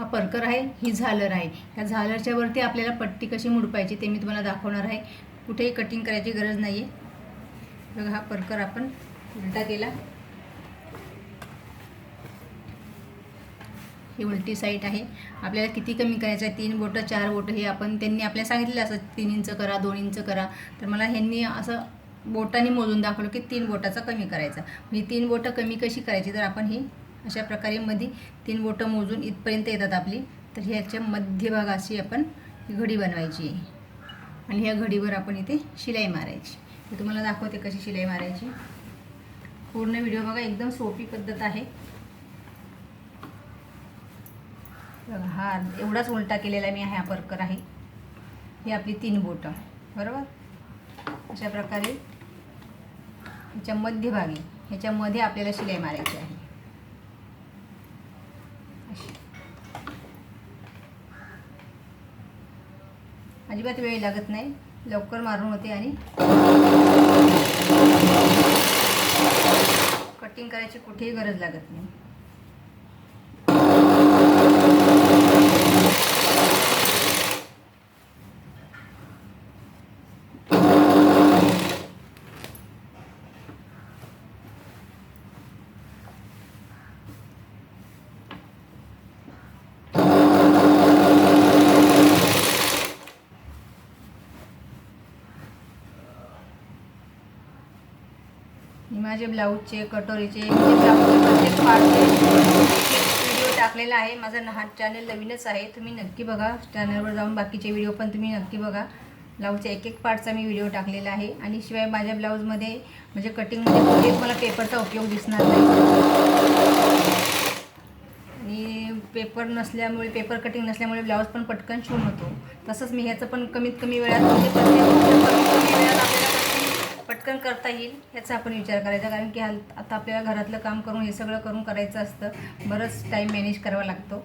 हा परकर आहे ही झालर आहे. ह्या झालरच्या वरती आपल्याला पट्टी कशी मुडपायची ते मी तुम्हाला दाखवणार आहे. कुठेही कटिंग करायची गरज नाही आहे बघा हा परकर आपण उलटा केला. ही उलटी साईट आहे. आपल्याला किती कमी करायचं आहे? तीन बोटं चार बोटं हे आपण त्यांनी आपल्याला सांगितलेलं असं तीन इंच करा दोन इंच करा. तर मला ह्यांनी असं बोटाने मोजून दाखवलं की तीन बोटाचा कमी करायचा. म्हणजे तीन बोटं कमी कशी करायची? तर आपण ही अशा प्रकारे मध्ये तीन बोटं मोजून इथपर्यंत येतात आपली. तर ह्याच्या मध्यभागाशी आपण घडी बनवायची. आहे आणि ह्या घडीवर आपण इथे शिलाई मारायची. मी तुम्हाला दाखवते कशी शिलाई मारायची. पूर्ण व्हिडिओ बघा एकदम सोपी पद्धत आहे. बघा हा एवढाच उलटा केलेला मी हा परकर आहे. ही आपली तीन बोटं बरोबर? अशा प्रकारे ह्याच्या मध्यभागी ह्याच्यामध्ये आपल्याला शिलाई मारायची आहे अशी. अजिबात वेळ लागत नाही. लवकर मारून होते आणि कटिंग करायची कुठेही गरज लागत नाही. मी माझे ब्लाऊजचे कटोरीचे प्रत्येक पार्टचे व्हिडिओ टाकलेला आहे. माझा हा चॅनल नवीनच आहे. तुम्ही नक्की बघा. चॅनलवर जाऊन बाकीचे व्हिडिओ पण तुम्ही नक्की बघा. ब्लाऊजच्या एक एक पार्टचा मी व्हिडिओ टाकलेला आहे. आणि शिवाय माझ्या ब्लाऊजमध्ये म्हणजे कटिंगमध्ये कुठेच मला पेपरचा उपयोग दिसणार नाही. आणि पेपर नसल्यामुळे पेपर कटिंग नसल्यामुळे ब्लाऊज पण पटकन शिवून होतो. तसंच मी ह्याचं पण कमीत कमी वेळात म्हणजे प्रत्येक कमीत कमी वेळात आपल्याला पटकन करता येईल याचा आपण विचार करायचा कारण की आता आपल्याला घरातलं काम करून हे सगळं करून करायचं असतं बरंच टाईम मॅनेज करावा लागतो.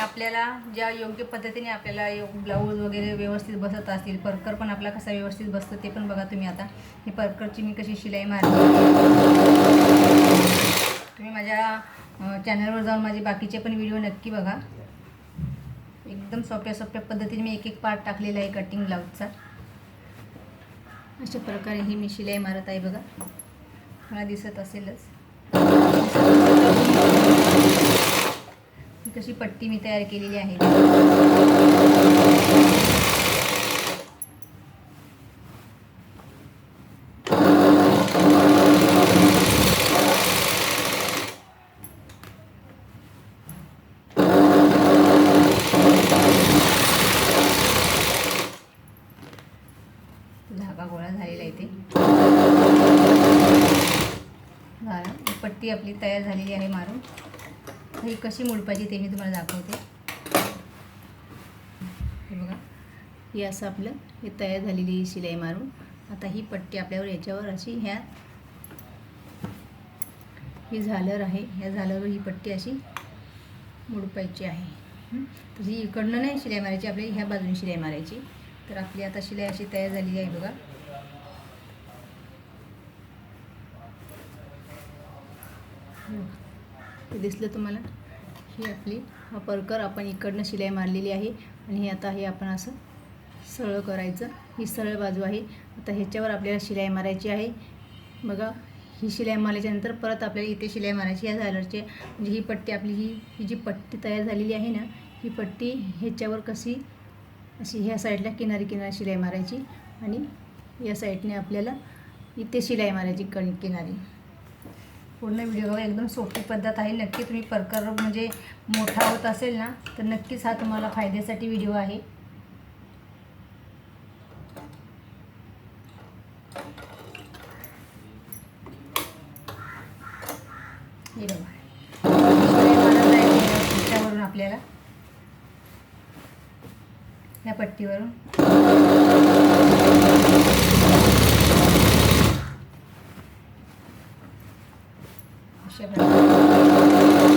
आपल्याला ज्या योग्य पद्धतीने आपल्याला योग ब्लाऊज वगैरे व्यवस्थित बसत असतील परकर पण आपला कसा व्यवस्थित बसतो ते पण बघा तुम्ही आता. ही परकरची मी कशी शिलाई मारली. तुम्ही माझ्या चॅनलवर जाऊन माझे बाकीचे पण व्हिडिओ नक्की बघा. एकदम सोप्या सोप्या पद्धतीने मी एक एक पार्ट टाकलेला आहे कटिंग ब्लाऊजचा अशा प्रकारे ही मी शिलाई मारत आहे बघा. मला दिसत असेलच. ही कशी पट्टी मी तयार केलेली आहे धागा गोळा झालेला इथे झालं ही पट्टी आपली तयार झालेली आहे मारून. ही कशी मुडपायची ते मी तुम्हाला दाखवते. हे बघा हे असं आपलं हे तयार झालेली ही शिलाई मारून. आता ही पट्टी आपल्यावर याच्यावर अशी ह्या ही झालर आहे. ह्या झालरवर ही पट्टी अशी मुडपायची आहे. हं? तर ही इकडनं नाही शिलाई मारायची आपली ह्या बाजूने शिलाई मारायची. तर आपली आता शिलाई अशी तयार झालेली आहे बघा. हो हे दिसलं तुम्हाला? ही आपली हा परकर आपण इकडनं शिलाई मारलेली आहे. आणि हे आता हे आपण असं सरळ करायचं. ही सरळ बाजू आहे. आता ह्याच्यावर आपल्याला शिलाई मारायची आहे. बघा ही शिलाई मारल्याच्यानंतर परत आपल्याला इथे शिलाई मारायची या झालरची म्हणजे ही पट्टी आपली ही ही जी पट्टी तयार झालेली आहे ना ही पट्टी ह्याच्यावर कशी अशी ह्या साईडला किनारी किनारी शिलाई मारायची. आणि या साईडने आपल्याला इथे शिलाई मारायची कण किनारी पूर्ण व्हिडिओ बघा एकदम सोपी पद्धत आहे. नक्की तुम्ही परकर म्हणजे मोठा होत असेल ना तर नक्कीच हा तुम्हाला फायद्यासाठी व्हिडिओ आहे. हे बघा. आपल्याला या पट्टीवरून अशा प्रकारे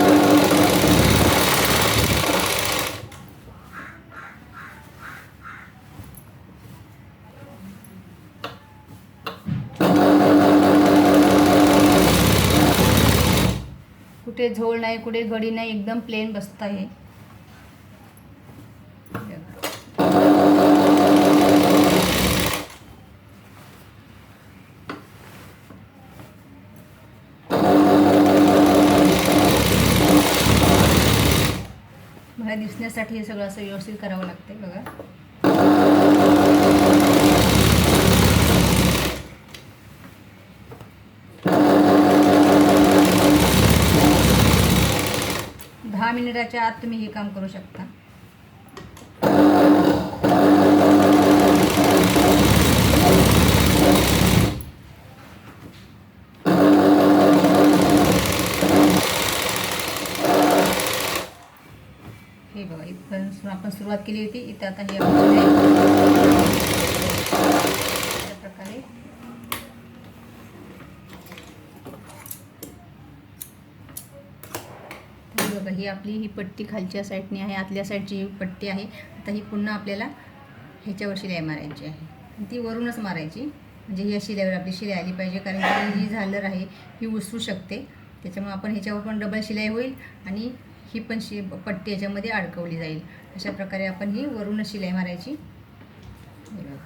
कुठे झोल नाही कुठे घडी नाही एकदम प्लेन बसत आहे मला दिसण्यासाठी हे सगळं असं व्यवस्थित करावं लागते बघा दहा मिनिटाच्या आत तुम्ही हे काम करू शकता. हे बघा इथपर्यंत आपण सुरुवात केली होती. इथं आता हे आपण शिलाई अशा प्रकारे हे बघा ही आपली ही पट्टी खालच्या साईडने आहे आतल्या साईडची ही पट्टी आहे. आता ही पुन्हा आपल्याला ह्याच्यावर शिलाई मारायची आहे. ती वरूनच मारायची. म्हणजे ही शिलाईवर आपली शिलाई आली पाहिजे कारण की जी झालर आहे ही उसरू शकते. त्याच्यामुळे आपण ह्याच्यावर पण डबल शिलाई होईल आणि ही पण शि पट्टी याच्यामध्ये अडकवली जाईल. अशा प्रकारे आपण ही वरूनच शिलाई मारायची. बघा.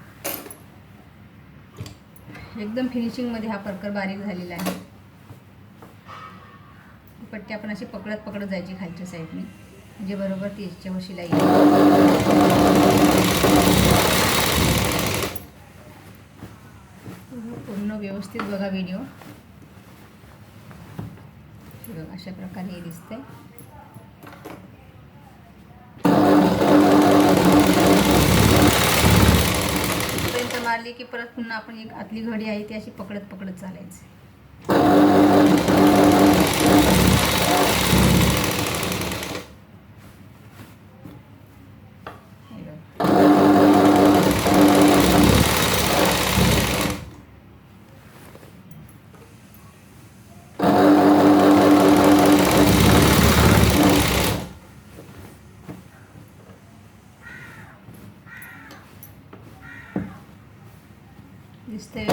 एकदम फिनिशिंगमध्ये हा परकर बारीक झालेला आहे. पट्टी आपण अशी पकडत पकडत जायची खालच्या साईडने. म्हणजे बरोबर ती याच्यावर शिलाई. पूर्ण व्यवस्थित बघा व्हिडिओ बघा, अशा प्रकारे हे दिसतंय. मारली की परत पुन्हा आपण एक आतली घडी आहे ती अशी पकडत पकडत चालायची हे बघा. दिसतंय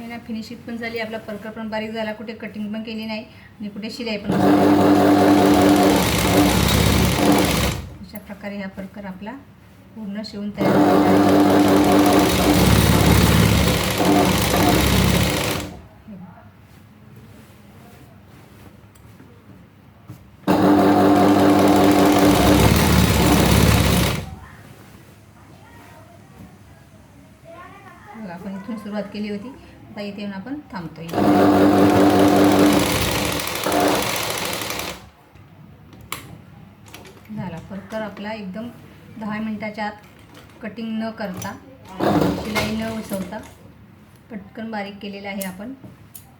ना फिनिशिंग पण झाली आपला परकर पण बारीक झाला कुठे कटिंग पण केली नाही आणि कुठे शिलाई पण अशा प्रकारे हा परकर आपला पूर्ण शिवून तयार झाला. आपण इथून सुरुवात केली होती. आता इथे येऊन आपण थांबतोय. झाला. फरकर आपला एकदम दहा मिनटाच्या आत कटिंग न करता शिलाई न उसवता पटकन बारीक केलेला आहे आपण.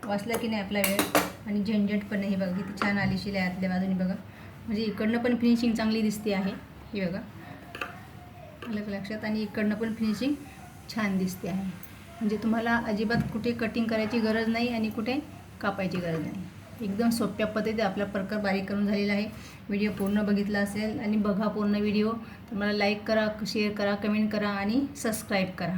वाचला की नाही आपला वेळ? आणि झंझट पण नाही बघा किती छान आली शिलाई आतल्या बाजूने बघा. म्हणजे इकडनं पण फिनिशिंग चांगली दिसते आहे. ही बघा. अलग लक्षात? आणि इकडनं पण फिनिशिंग छान दिसते आहे. म्हणजे तुम्हाला अजिबात कुठे कटिंग करायची गरज नाही आणि कुठे कापायची गरज नाही. एकदम सोप्या पद्धतीत आपला प्रकार बारीक करून झालेला आहे. व्हिडिओ पूर्ण बघितला असेल आणि बघा पूर्ण व्हिडिओ तर मला लाईक करा शेअर करा कमेंट करा आणि सबस्क्राईब करा.